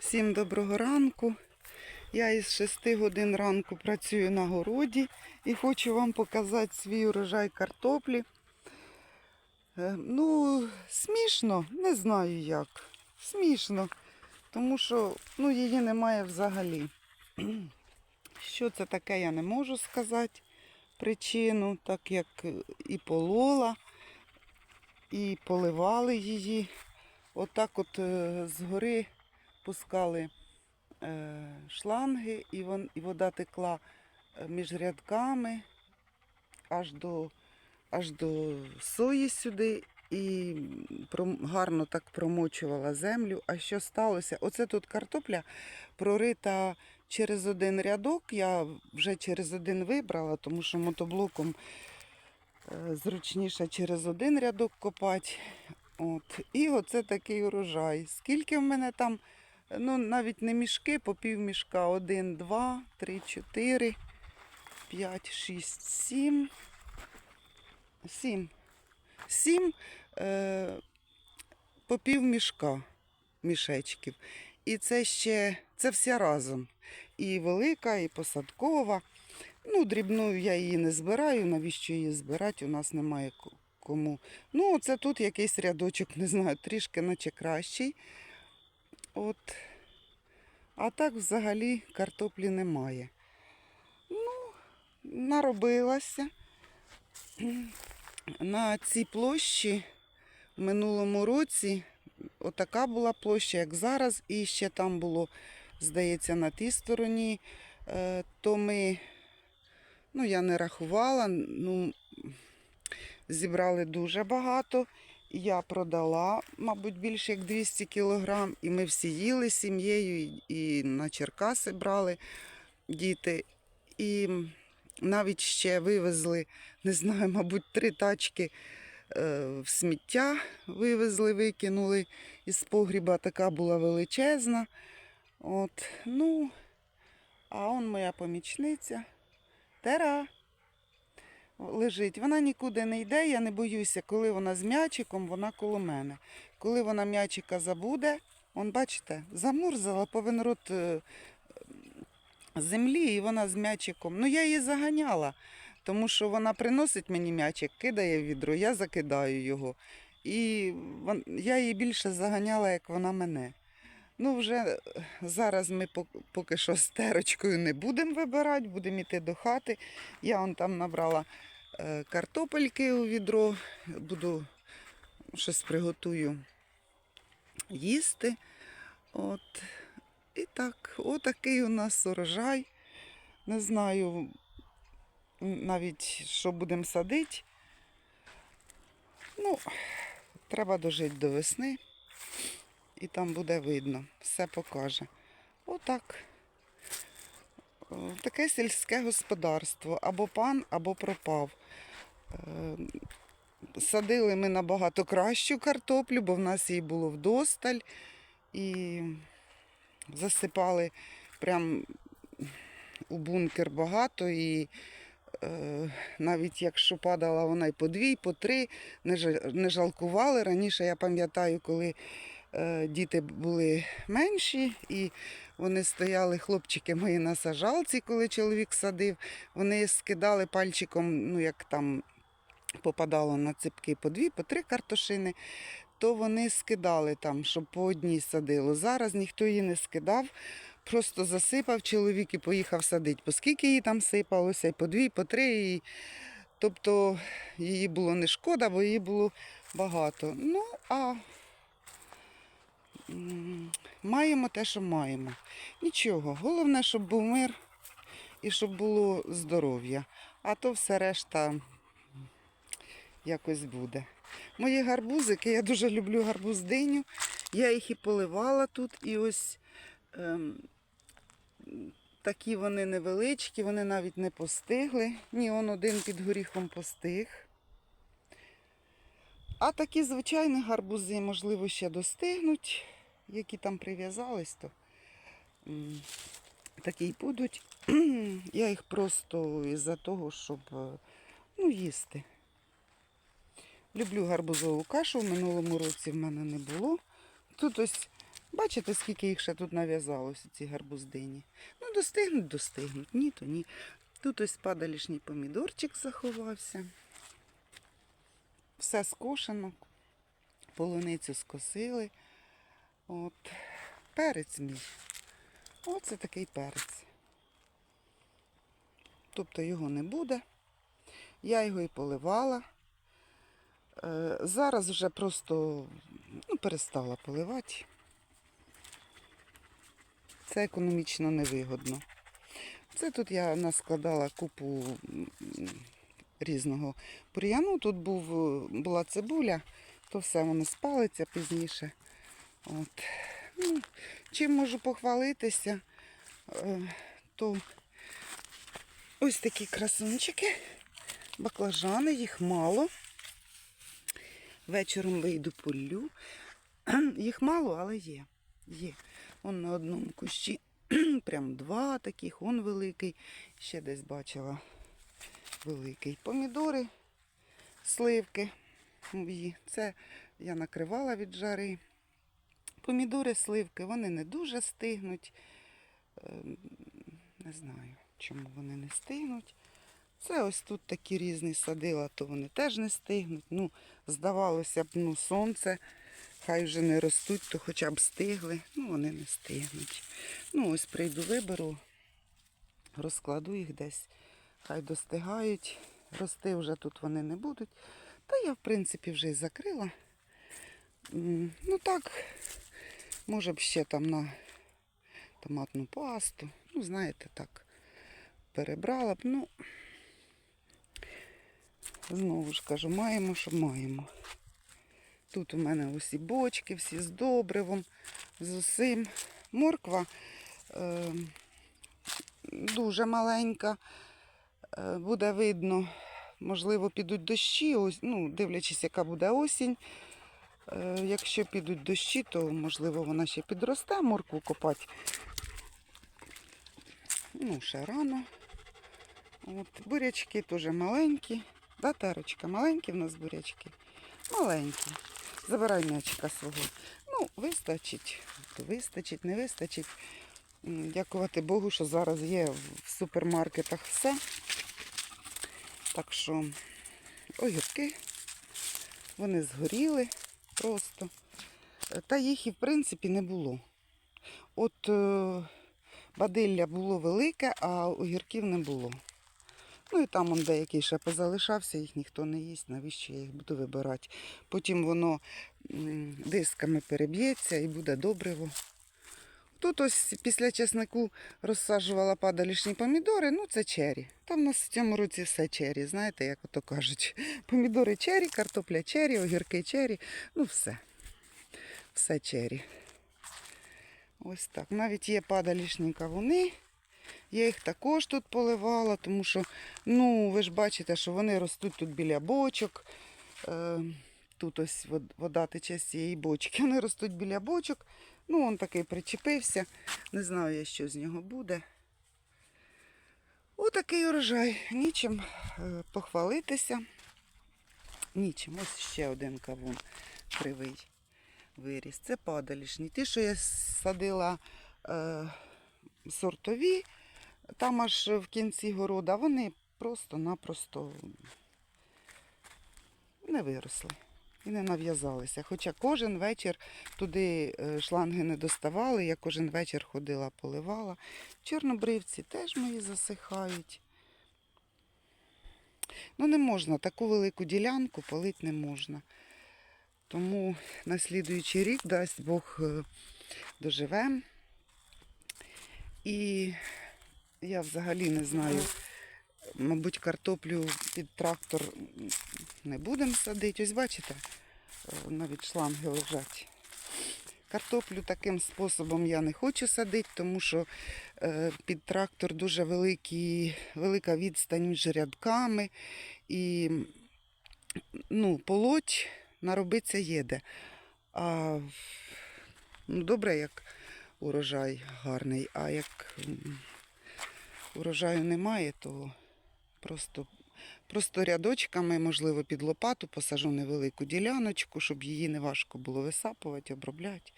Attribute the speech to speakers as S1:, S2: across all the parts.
S1: Всім доброго ранку. Я із 6 годин ранку працюю на городі і хочу вам показати свій урожай картоплі. Е, Ну, смішно, не знаю як. Смішно, тому що ну, її немає взагалі. Що це таке, я не можу сказати причину, так як і полола, і поливали її. Отак от е, згори пускали е, шланги, і, вода текла е, між рядками аж до, аж до сої сюди і гарно так промочувала землю. А що сталося? Оце тут картопля прорита через один рядок. Я вже через один вибрала, тому що мотоблоком е, зручніше через один рядок копати. От. І оце такий урожай. Скільки в мене там, ну навіть не мішки, по пів мішка. Один, два, три, чотири, п'ять, шість, сім. Сім. Сім е, по пів мішка мішечків. І це ще це вся разом. І велика, і посадкова. Ну, дрібною я її не збираю. Навіщо її збирати? У нас немає кому. Ну, це тут якийсь рядочок, не знаю, трішки наче кращий. От. А так взагалі картоплі немає. Ну, наробилася. На цій площі в минулому році отака була площа, як зараз, і ще там було, здається, на тій стороні. Е, То ми, ну я не рахувала, ну, зібрали дуже багато. Я продала, мабуть, більше як 200 кілограм, і ми всі їли з сім'єю, і на Черкаси брали діти. І навіть ще вивезли, не знаю, мабуть, три тачки е, в сміття вивезли, викинули із погріба. Така була величезна. От, ну, а он моя помічниця. Тера лежить. Вона нікуди не йде, я не боюся, коли вона з м'ячиком, вона коло мене. Коли вона м'ячика забуде, он, бачите, замурзала повен рот е, землі, і вона з м'ячиком. Ну, я її заганяла, тому що вона приносить мені м'ячик, кидає в відро, я закидаю його. І я її більше заганяла, як вона мене. Ну, вже е, зараз ми поки що з терочкою не будемо вибирати, будемо йти до хати. Я он там набрала е, картопельки у відро, буду щось приготую їсти. От. І так, отакий у нас урожай. Не знаю навіть, що будемо садити. Ну, треба дожити до весни. І там буде видно, все покаже. Отак. Е, Таке сільське господарство. Або пан, або пропав. Е, Садили ми набагато кращу картоплю, бо в нас її було вдосталь. І засипали прям у бункер багато. І е, навіть якщо падала вона й по дві, й по три, не, жалкували. Раніше я пам'ятаю, коли діти були менші, і вони стояли, хлопчики мої на сажалці, коли чоловік садив, вони скидали пальчиком, ну як там попадало на ципки по дві, по три картошини, то вони скидали там, щоб по одній садило. Зараз ніхто її не скидав, просто засипав чоловік і поїхав садити. Оскільки її там сипалося, і по дві, по три. І... Тобто її було не шкода, бо її було багато. Ну, а маємо те, що маємо. Нічого. Головне, щоб був мир і щоб було здоров'я. А то все решта якось буде. Мої гарбузики, я дуже люблю гарбуз диню. Я їх і поливала тут, і ось ем, такі вони невеличкі, вони навіть не постигли. Ні, он один під горіхом постиг. А такі звичайні гарбузи, можливо, ще достигнуть, які там прив'язались, то такі й будуть. Я їх просто із-за того, щоб е, ну, їсти. Люблю гарбузову кашу. В минулому році в мене не було. Тут ось Бачите, скільки їх ще тут нав'язалося, ці гарбуздині. Ну, достигнуть, достигнуть. Ні, то ні. Тут ось падалішній помідорчик заховався. Все скошено. Полуницю скосили. От. Перець мій. Оце такий перець. Тобто його не буде. Я його і поливала. Е, Зараз вже просто ну, перестала поливати. Це економічно невигодно. Це тут я наскладала купу різного бур'яну. Тут був, була цибуля, то все воно спалиться пізніше. От. Ну, чим можу похвалитися, е, то ось такі красунчики, баклажани, їх мало. Вечором вийду полю. Їх мало, але є. Є. Он на одному кущі прям два таких, он великий. Ще десь бачила великий. Помідори, сливки. Це я накривала від жари. Помідори, сливки, вони не дуже стигнуть. Ем, Не знаю, чому вони не стигнуть. Це ось тут такі різні садила, то вони теж не стигнуть. Ну, здавалося б, ну, сонце, хай вже не ростуть, то хоча б стигли. Ну, вони не стигнуть. Ну, ось прийду, виберу, розкладу їх десь. Хай достигають. Рости вже тут вони не будуть. Та я, в принципі, вже й закрила. Ну так, може б ще там на томатну пасту. Ну, знаєте, так, перебрала б. Ну, знову ж кажу, маємо, що маємо. Тут у мене усі бочки, всі з добривом, з усім. Морква е, дуже маленька. Е, буде видно, можливо, підуть дощі, ось, ну, дивлячись, яка буде осінь. Е, якщо підуть дощі, то можливо вона ще підросте, моркву копати. Ну, ще рано. От, бурячки теж маленькі. Да, Терочка, маленькі в нас бурячки. Маленькі. Забирай м'ячика свого. Ну, вистачить. Вистачить, не вистачить. Дякувати Богу, що зараз є в супермаркетах все. Так що огірки, вони згоріли просто. Та їх і в принципі не було. От е, бадилля було велике, а огірків не було. Ну і там он деякий ще позалишався, їх ніхто не їсть, навіщо я їх буду вибирати. Потім воно дисками переб'ється і буде добриво. Тут ось після чеснику розсаджувала падалішні помідори, ну це чері. Там у нас в цьому році все чері, знаєте, як ото кажуть. Помідори чері, картопля чері, огірки чері, ну все. Все чері. Ось так. Навіть є падалішні кавуни. Я їх також тут поливала, тому що, ну, ви ж бачите, що вони ростуть тут біля бочок. Е, тут ось вода тече з цієї бочки. Вони ростуть біля бочок. Ну, він такий причепився. Не знаю я, що з нього буде. Отакий урожай. Нічим е, похвалитися. Нічим. Ось ще один кавун кривий виріс. Це падалішні. Ті, що я садила е, сортові, там аж в кінці города, вони просто-напросто не виросли і не нав'язалися. Хоча кожен вечір туди е, шланги не доставали, я кожен вечір ходила, поливала. Чорнобривці теж мої засихають. Ну, не можна, таку велику ділянку полити не можна. Тому на слідуючий рік, дасть Бог, е, доживемо. І я взагалі не знаю, мабуть, картоплю під трактор не будемо садити. Ось бачите, е, навіть шланги лежать. Картоплю таким способом я не хочу садити, тому що е, під трактор дуже великі, велика відстань між рядками. І ну, полоть наробиться їде. А ну, добре, як урожай гарний, а як урожаю немає, то просто, просто рядочками, можливо, під лопату посажу невелику діляночку, щоб її не важко було висапувати, обробляти.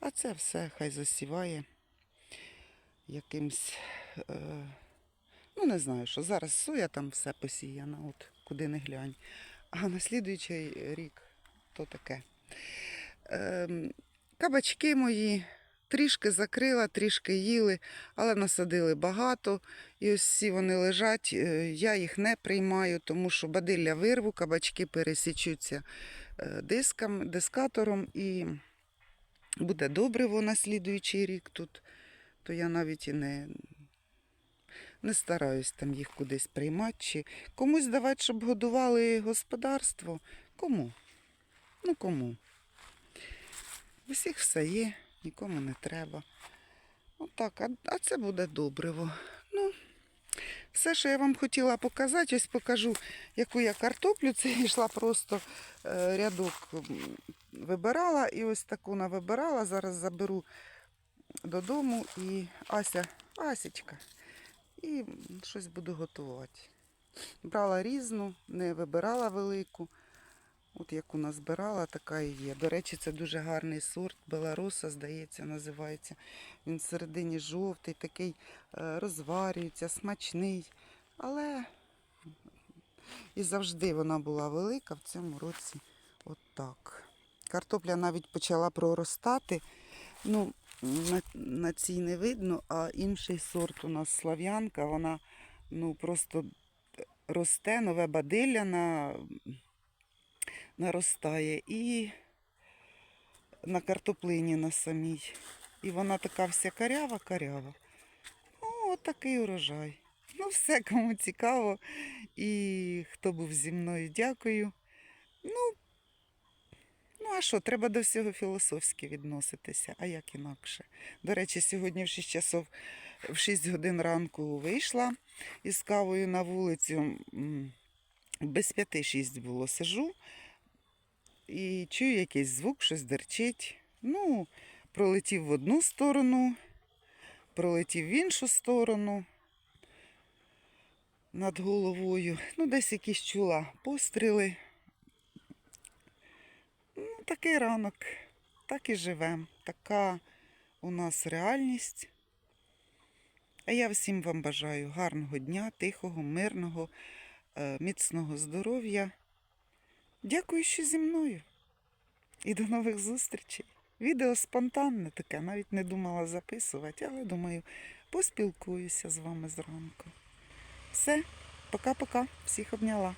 S1: А це все хай засіває якимсь. Е, ну, не знаю, що зараз соя там все посіяна, от куди не глянь. А на слідуючий рік то таке. Ем, кабачки мої трішки закрила, трішки їли, але насадили багато. І ось всі вони лежать. Е, Я їх не приймаю, тому що бадилля вирву, кабачки пересічуться е, диском, дискатором і буде добриво на слідуючий рік тут. То я навіть і не, не стараюсь там їх кудись приймати. Чи комусь давати, щоб годували господарство. Кому? Ну кому? У всіх все є, нікому не треба. Отак, а, а це буде добриво. Ну, все, що я вам хотіла показати, ось покажу, яку я картоплю. Це йшла просто е, рядок вибирала і ось таку навибирала. Зараз заберу додому і Ася, Асічка. І щось буду готувати. Брала різну, не вибирала велику. От яку назбирала, така і є. До речі, це дуже гарний сорт. Беларуса, здається, називається. Він всередині жовтий, такий е, розварюється, смачний. Але і завжди вона була велика в цьому році. От так. Картопля навіть почала проростати. Ну, на, на цій не видно, а інший сорт у нас слав'янка, вона ну, просто росте, нове бадилля на, наростає і на картоплині на самій. І вона така вся карява-карява. Ну, от такий урожай. Ну, все, кому цікаво. І хто був зі мною, дякую. Ну, ну а що, треба до всього філософськи відноситися, а як інакше. До речі, сьогодні в 6 часов, в 6 годин ранку вийшла із кавою на вулицю. Без п'яти шість було сижу і чую якийсь звук, щось дерчить. Ну, пролетів в одну сторону, пролетів в іншу сторону над головою. Ну, десь якісь чула постріли. Ну, такий ранок, так і живемо. Така у нас реальність. А я всім вам бажаю гарного дня, тихого, мирного, е, міцного здоров'я. Дякую, що зі мною. І до нових зустрічей. Відео спонтанне таке, навіть не думала записувати, але думаю, поспілкуюся з вами зранку. Все, пока-пока, всіх обняла.